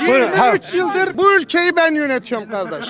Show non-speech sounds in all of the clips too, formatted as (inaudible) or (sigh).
Buyurun, ha. 23 yıldır bu ülkeyi ben yönetiyorum kardeş.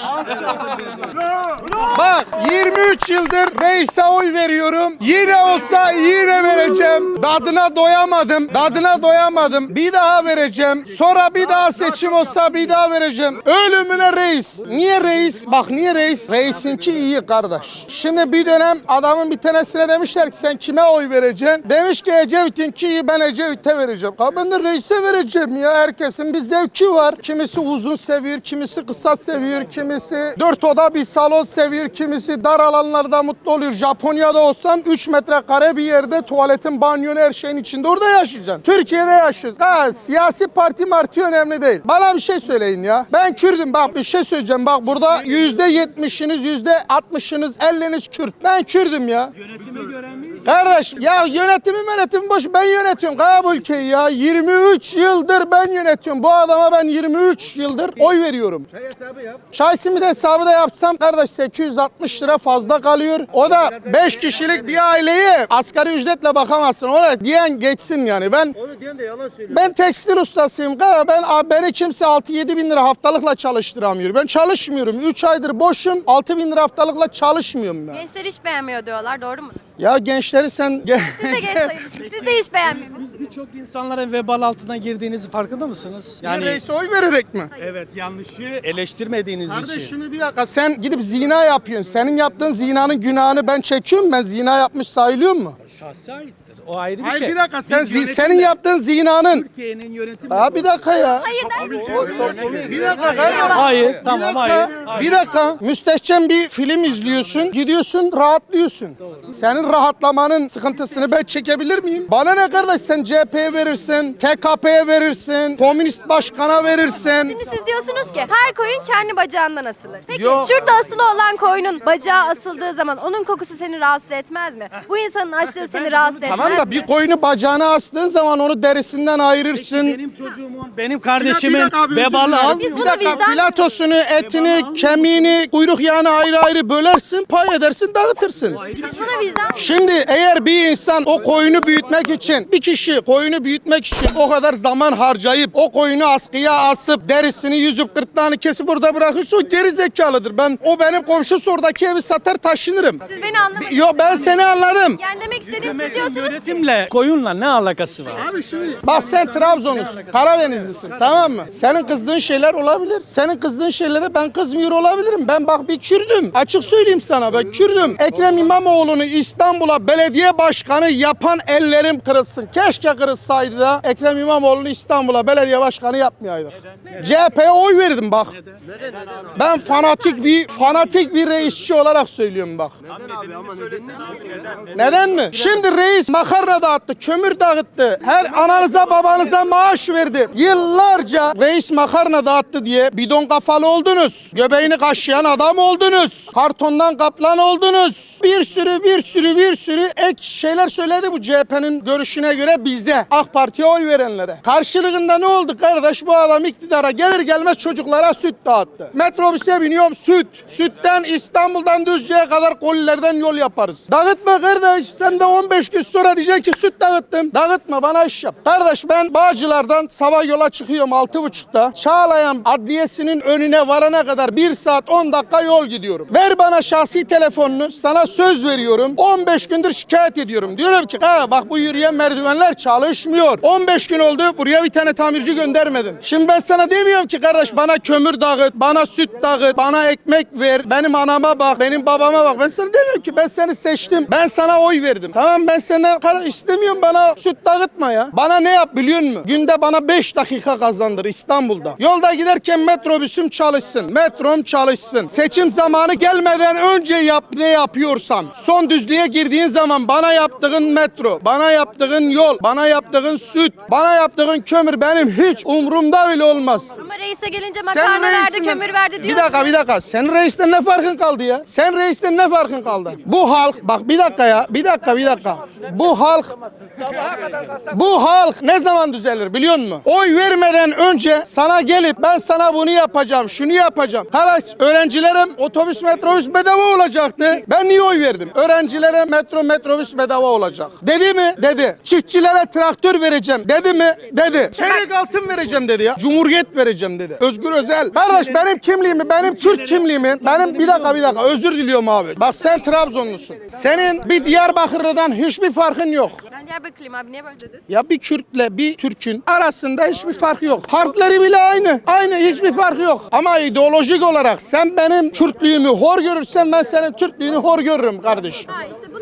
Bak 23 yıldır reise oy veriyorum. Yine olsa yine vereceğim. Dadına doyamadım. Dadına doyamadım. Bir daha vereceğim. Sonra bir daha seçim olsa bir daha vereceğim. Ölümüne reis. Niye reis? Bak niye reis? Reisinki iyi kardeş. Şimdi bir dönem adamın bir tanesine demişler ki sen kime oy vereceksin? Demiş ki Ecevit'inki iyi ben Ecevit'e vereceğim. Ya ben de reise vereceğim ya. Herkesin bir zevki var. Kimisi uzun seviyor, kimisi kısa seviyor, kimisi dört oda bir salon seviyor, kimisi dar alanlarda mutlu oluyor. Japonya'da olsan 3 metrekare bir yerde tuvaletin, banyonun her şeyin içinde orada yaşayacaksın. Türkiye'de yaşıyoruz. Ha, siyasi parti marti önemli değil. Bana bir şey söyleyin ya. Ben Kürdüm bak bir şey söyleyeceğim. Bak burada yüzde yetmişiniz, yüzde altmışınız, elliniz Kürt. Ben Kürdüm ya. Yönetime göre mi? Kardeş ya yönetimi yönetimi boş ben yönetiyorum bu ülkeyi ya 23 yıldır ben yönetiyorum bu adama ben 23 yıldır oy veriyorum. Çay hesabı yap. Çay simidi hesabı da yapsam kardeş 860 lira fazla kalıyor. O da 5 kişilik bir aileye asgari ücretle bakamazsın. Ona diyen geçsin yani ben Onu diyen de yalan söylüyor. ben tekstil ustasıyım. Galiba ben abi beni kimse 6-7 bin lira haftalıkla çalıştıramıyor. Ben çalışmıyorum. 3 aydır boşum. 6 bin lira haftalıkla çalışmıyorum ben. Gençler hiç beğenmiyor diyorlar doğru mu? Ya gençleri sen... Siz de genç sayılırsınız. Siz de hiç (laughs) beğenmiyorsunuz. Birçok insanların vebal altına girdiğinizi farkında mısınız? Yani reise oy vererek mi? evet yanlışı eleştirmediğiniz Kardeş için. şunu bir dakika sen gidip zina yapıyorsun. Senin yaptığın zinanın günahını ben çekiyorum. Ben zina yapmış sayılıyor mu? Şahsi aittir. O ayrı bir Hayır şey. bir dakika sen zi- senin yaptığın zinanın. Türkiye'nin yönetimi. Aa bir dakika ya. Hayır misiniz? Bir dakika kardeş. Hayır, Bir tamam dakika. hayır. hayır. Bir dakika. Müstehcen bir film izliyorsun. Gidiyorsun rahatlıyorsun. Senin rahatlamanın sıkıntısını ben çekebilir miyim? Bana ne kardeş sen CHP'ye verirsin, TKP'ye verirsin, komünist başkana verirsin. Şimdi siz diyorsunuz ki her koyun kendi bacağından asılır. Peki Yo. şurada asılı olan koyunun bacağı asıldığı zaman onun kokusu seni rahatsız etmez mi? Bu insanın açlığı seni rahatsız etmez Tamam da bir koyunu bacağına astığın zaman onu derisinden ayırırsın. Benim çocuğumun, benim kardeşimin vebalı al. Biz bunu dakika, vicdan- Filatosunu, etini, kemiğini, kuyruk yağını ayrı ayrı bölersin, pay edersin, dağıtırsın. Biz buna vicdan Şimdi eğer bir insan o koyunu büyütmek için, bir kişi koyunu büyütmek için o kadar zaman harcayıp o koyunu askıya asıp derisini yüzüp gırtlağını kesip burada bırakırsa o geri zekalıdır. Ben o benim komşu oradaki evi satar taşınırım. Siz beni anlamadınız. Yo ben seni anladım. Yani demek istediğim siz diyorsunuz Yönetimle, koyunla ne alakası var? Bak sen Trabzonlusun, Karadenizlisin tamam mı? Senin kızdığın şeyler olabilir. Senin kızdığın şeylere ben kızmıyor olabilirim. Ben bak bir Kürdüm. Açık söyleyeyim sana ben Kürdüm. Ekrem İmamoğlu'nu İstanbul'a belediye başkanı yapan ellerim kırılsın. Keşke kırılsaydı da Ekrem İmamoğlu'nu İstanbul'a belediye başkanı yapmayaydık. CHP'ye oy verdim bak. Ben fanatik bir fanatik bir reisçi olarak söylüyorum bak. Neden mi? Şimdi reis makarna dağıttı, kömür dağıttı. Her ananıza babanıza maaş verdi. Yıllarca reis makarna dağıttı diye bidon kafalı oldunuz. Göbeğini kaşıyan adam oldunuz. Kartondan kaplan oldunuz. Bir sürü bir sürü bir sürü ek şeyler söyledi bu CHP'nin görüşüne göre bizde. AK Parti'ye oy verenlere. Karşılığında ne oldu kardeş? Bu adam iktidara gelir gelmez çocuklara süt dağıttı. Metrobüse biniyorum süt. Sütten İstanbul'dan Düzce'ye kadar kolilerden yol yaparız. Dağıtma kardeş. Sen de 15 gün sonra diyeceksin ki süt dağıttım. Dağıtma bana iş yap. Kardeş ben Bağcılar'dan sabah yola çıkıyorum 6.30'da. Çağlayan Adliyesi'nin önüne varana kadar 1 saat 10 dakika yol gidiyorum. Ver bana şahsi telefonunu. Sana söz veriyorum. 15 gündür şikayet ediyorum. Diyorum ki ha bak bu yürüyen merdivenler çalışmıyor. 15 gün oldu buraya bir tane tamirci göndermedin. Şimdi ben sana demiyorum ki kardeş bana kömür dağıt, bana süt dağıt, bana ekmek ver, benim anama bak, benim babama bak. Ben sana demiyorum ki ben seni seçtim. Ben sana oy verdim. Tamam ben senden kardeş istemiyorum bana süt dağıtma ya. Bana ne yap biliyor musun? Günde bana 5 dakika kazandır İstanbul'da. Yolda giderken metrobüsüm çalışsın, metrom çalışsın. Seçim zamanı gelmeden önce yap ne yapıyorsam. Son düzlüğe girdiğin zaman bana yaptığın metro, bana yaptığın yol, bana yaptığın süt, bana yaptığın kömür benim hiç umurumda bile olmaz. ama reise gelince makarna verdi, reisinden- kömür verdi diyor. Bir dakika bir dakika. Sen reisten ne farkın kaldı ya? Sen reisten ne farkın kaldı? Bu halk bak bir dakika ya. Bir dakika bir dakika. Bu halk bu halk ne zaman düzelir biliyor musun? Oy vermeden önce sana gelip ben sana bunu yapacağım, şunu yapacağım. Kardeş öğrencilere otobüs metrobüs bedava olacaktı. Ben niye oy verdim? Öğrencilere metro metrobüs bedava olacak. Dedi mi? Dedi. Çiftçilere traktör vereceğim. Dedi mi? Dedi. Çeyrek altın vereceğim dedi ya. Cumhuriyet vereceğim dedi. Özgür Özel. Kardeş benim kimliğimi, benim Kürt kimliğimi, benim bir dakika bir dakika özür diliyorum abi. Bak sen Trabzonlusun. Senin bir Diyarbakırlı'dan hiçbir farkın yok. Ben Diyarbakırlıyım abi niye böyle dedin? Ya bir Kürtle bir Türk'ün arasında hiçbir fark yok. Harfleri bile aynı. Aynı hiçbir fark yok. Ama ideolojik olarak sen benim Kürtlüğümü hor görürsen ben senin Türklüğünü hor görürüm kardeş. Ha işte.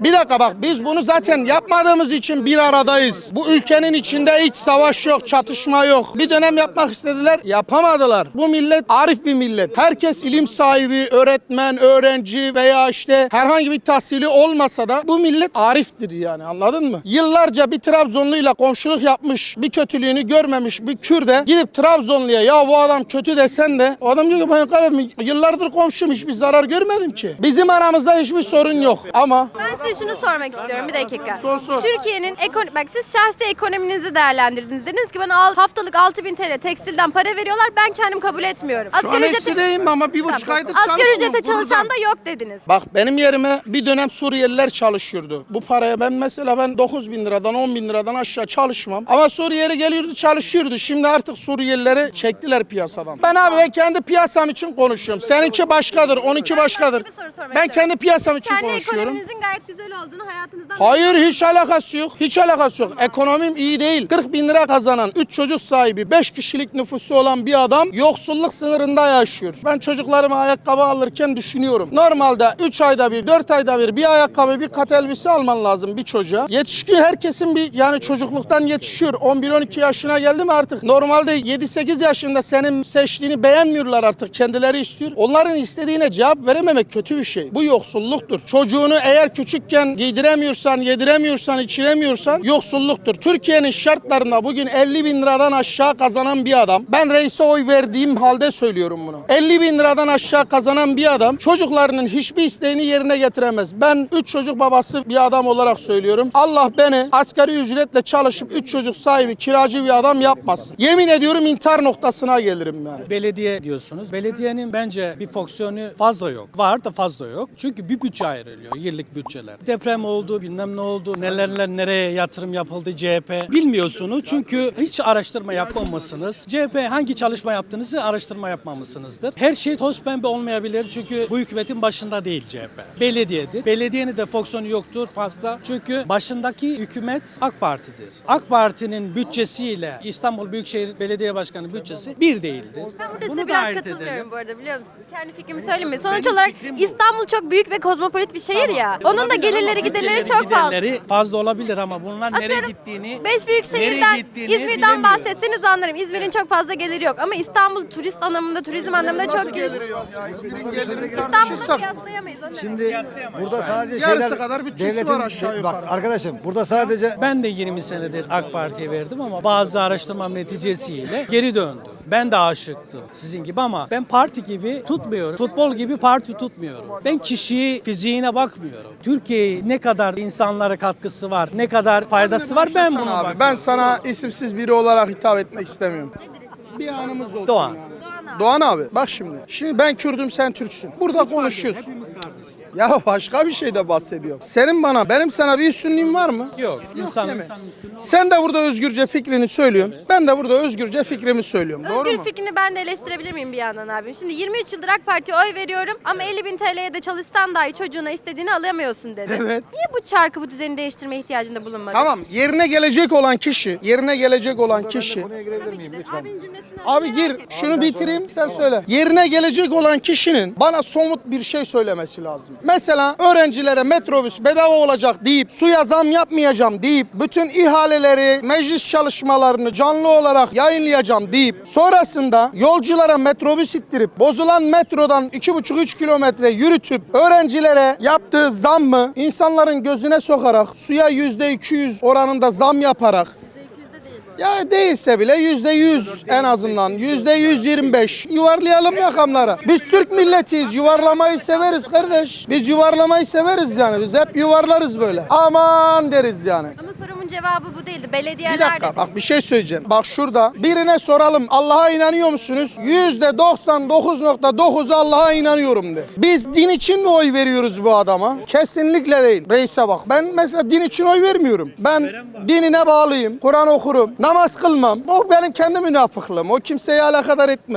Bir dakika bak biz bunu zaten yapmadığımız için bir aradayız. Bu ülkenin içinde iç savaş yok, çatışma yok. Bir dönem yapmak istediler, yapamadılar. Bu millet arif bir millet. Herkes ilim sahibi, öğretmen, öğrenci veya işte herhangi bir tahsili olmasa da bu millet ariftir yani anladın mı? Yıllarca bir Trabzonluyla komşuluk yapmış, bir kötülüğünü görmemiş bir Kürde gidip Trabzonluya ya bu adam kötü desen de o adam diyor ki ben karım yıllardır komşum hiçbir zarar görmedim ki. Bizim aramızda hiçbir sorun yok ama Ben size şunu sormak istiyorum bir dakika. Sor, sor. Türkiye'nin ekonomi bak siz şahsi ekonominizi değerlendirdiniz. Dediniz ki bana al, haftalık 6000 TL tekstilden para veriyorlar. Ben kendim kabul etmiyorum. Şu an eksideyim ama bir buçuk Tamam. aydır Asgari çalışıyorum. ücrete çalışan da yok dediniz. Bak benim yerime bir dönem Suriyeliler çalışıyordu. Bu paraya ben mesela ben 9 bin liradan 10 bin liradan aşağı çalışmam. Ama Suriyeli geliyordu çalışıyordu. Şimdi artık Suriyelileri çektiler piyasadan. Ben abi ben kendi piyasam için konuşuyorum. Seninki başkadır, onunki başkadır. Sormak Ben istiyorum. kendi piyasam için Kendi konuşuyorum. ekonominizin gayet güzel olduğunu hayatınızdan Hayır hiç alakası yok. Hiç alakası yok. Ekonomim iyi değil. 40 bin lira kazanan, 3 çocuk sahibi, 5 kişilik nüfusu olan bir adam yoksulluk sınırında yaşıyor. Ben çocuklarıma ayakkabı alırken düşünüyorum. Normalde 3 ayda bir, 4 ayda bir bir ayakkabı, bir kat elbise alman lazım bir çocuğa. Yetişkin herkesin bir yani çocukluktan yetişiyor. 11-12 yaşına geldi mi artık normalde 7-8 yaşında senin seçtiğini beğenmiyorlar artık. Kendileri istiyor. Onların istediğine cevap verememek kötü bir şey. Bu yoksulluktur. Çocuğunu eğer küçükken giydiremiyorsan, yediremiyorsan, içiremiyorsan yoksulluktur. Türkiye'nin şartlarında bugün 50 bin liradan aşağı kazanan bir adam. Ben reise oy verdiğim halde söylüyorum bunu. 50 bin liradan aşağı kazanan bir adam çocuklarının hiçbir isteğini yerine getiremez. Ben 3 çocuk babası bir adam olarak söylüyorum. Allah beni asgari ücretle çalışıp 3 çocuk sahibi kiracı bir adam yapmasın. Yemin ediyorum intihar noktasına gelirim yani. Belediye diyorsunuz. Belediyenin bence bir fonksiyonu fazla yok. Var da fazla yok. Çünkü bir bütçe ayrılıyor. Yıllık bütçeler. Deprem oldu, bilmem ne oldu. Nelerler nereye yatırım yapıldı CHP. Bilmiyorsunuz çünkü hiç araştırma yapmamışsınız. CHP hangi çalışma yaptığınızı araştırma yapmamışsınızdır. Her şey toz pembe olmayabilir çünkü bu hükümetin başında değil CHP. Belediyedir. Belediyenin de fonksiyonu yoktur fazla. Çünkü başındaki hükümet AK Parti'dir. AK Parti'nin bütçesiyle İstanbul Büyükşehir Belediye Başkanı bütçesi bir değildir. Ben burada Bunu size da biraz katılmıyorum edelim. bu arada biliyor musunuz? Kendi fikrimi söyleyeyim mi? Sonuç olarak İstanbul çok büyük ve kozmopolit bir şehir ya. Onun da gelirleri giderleri çok fazla. Giderleri fazla olabilir ama bunlar nereye Atıyorum gittiğini, beş büyük şehirden nereye gittiğini İzmir'den bahsetseniz anlarım. İzmir'in çok fazla geliri yok ama İstanbul turist anlamında, turizm anlamında çok geliyor. İstanbul'la kıyaslayamayız. demek. Şimdi burada sadece Yarısı şeyler kadar bütçesi var aşağı bak yukarı. arkadaşım burada sadece Ben de 20 senedir AK Parti'ye verdim ama bazı araştırmam neticesiyle geri döndüm. Ben de aşıktım sizin gibi ama ben parti gibi tutmuyorum. Futbol gibi parti tutmuyorum. Ben kişiyi fiziğine bakmıyorum. Türkiye'ye ne kadar insanlara katkısı var, ne kadar faydası var ben Sana buna abi, bakıyorum. Ben sana isimsiz biri olarak hitap etmek istemiyorum. Bir anımız olsun. Doğan. yani. Doğan abi bak şimdi. Şimdi ben Kürdüm sen Türksün. Burada konuşuyorsun. Ya başka bir şey de bahsediyor. Senin bana, benim sana bir üstünlüğüm var mı? Yok, insan, değil mi? insan üstünlüğü Sen de burada özgürce fikrini söylüyorsun. Ben de burada özgürce fikrimi söylüyorum. Doğru Özgür mu? fikrini ben de eleştirebilir miyim bir yandan abim? Şimdi 23 yıldır AK Parti'ye oy veriyorum ama 50 bin TL'ye de çalışsan dahi çocuğuna istediğini alamıyorsun dedi. Evet. Niye bu çarkı bu düzeni değiştirme ihtiyacında bulunmadın? Tamam. Yerine gelecek olan kişi, yerine gelecek olan kişi. konuya girebilir miyim lütfen? Abinin cümlesini Abi gir şunu bitireyim sen söyle. Yerine gelecek olan kişinin bana somut bir şey söylemesi lazım. Mesela öğrencilere metrobüs bedava olacak deyip suya zam yapmayacağım deyip bütün ihaleleri meclis çalışmalarını canlı olarak yayınlayacağım deyip sonrasında yolculara metrobüs ittirip bozulan metrodan 2,5-3 kilometre yürütüp öğrencilere yaptığı zam mı insanların gözüne sokarak suya %200 oranında zam yaparak %200'de değil bu Ya değilse bile yüzde yüz en azından yüzde yüz yirmi beş yuvarlayalım rakamlara. Biz Türk milletiyiz yuvarlamayı severiz kardeş. Biz yuvarlamayı severiz yani biz hep yuvarlarız böyle. Aman deriz yani. Ama sorumun cevabı bu değildi. Bir Belediyeler dakika dedi. bak bir şey söyleyeceğim. Bak şurada birine soralım Allah'a inanıyor musunuz? Yüzde 99.9'u Allah'a inanıyorum der. Biz din için mi oy veriyoruz bu adama? Kesinlikle değil. Reise bak ben mesela din için oy vermiyorum. Ben dinine bağlıyım. Kur'an okurum. Namaz kılmam. O benim kendi münafıklığım. O kimseyi alakadar etmez.